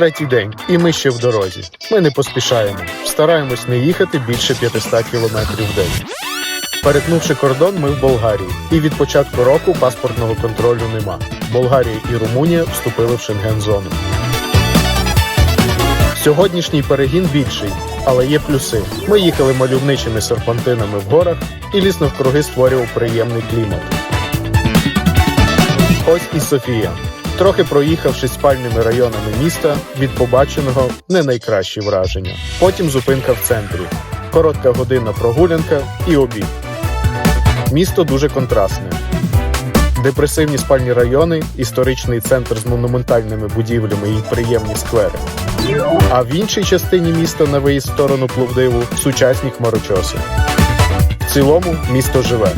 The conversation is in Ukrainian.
Третій день, і ми ще в дорозі. Ми не поспішаємо. Стараємось не їхати більше 500 кілометрів в день. Перетнувши кордон, ми в Болгарії. І від початку року паспортного контролю нема. Болгарія і Румунія вступили в Шенген-зону. Сьогоднішній перегін більший, але є плюси. Ми їхали мальовничими серпантинами в горах, і ліс навкруги створював приємний клімат. Ось і Софія. Трохи проїхавшись спальними районами міста, від побаченого не найкращі враження. Потім зупинка в центрі. Коротка година прогулянка і обід. Місто дуже контрастне. Депресивні спальні райони, історичний центр з монументальними будівлями і приємні сквери. А в іншій частині міста на виїзд в сторону Пловдиву сучасні хмарочоси. В цілому місто живе.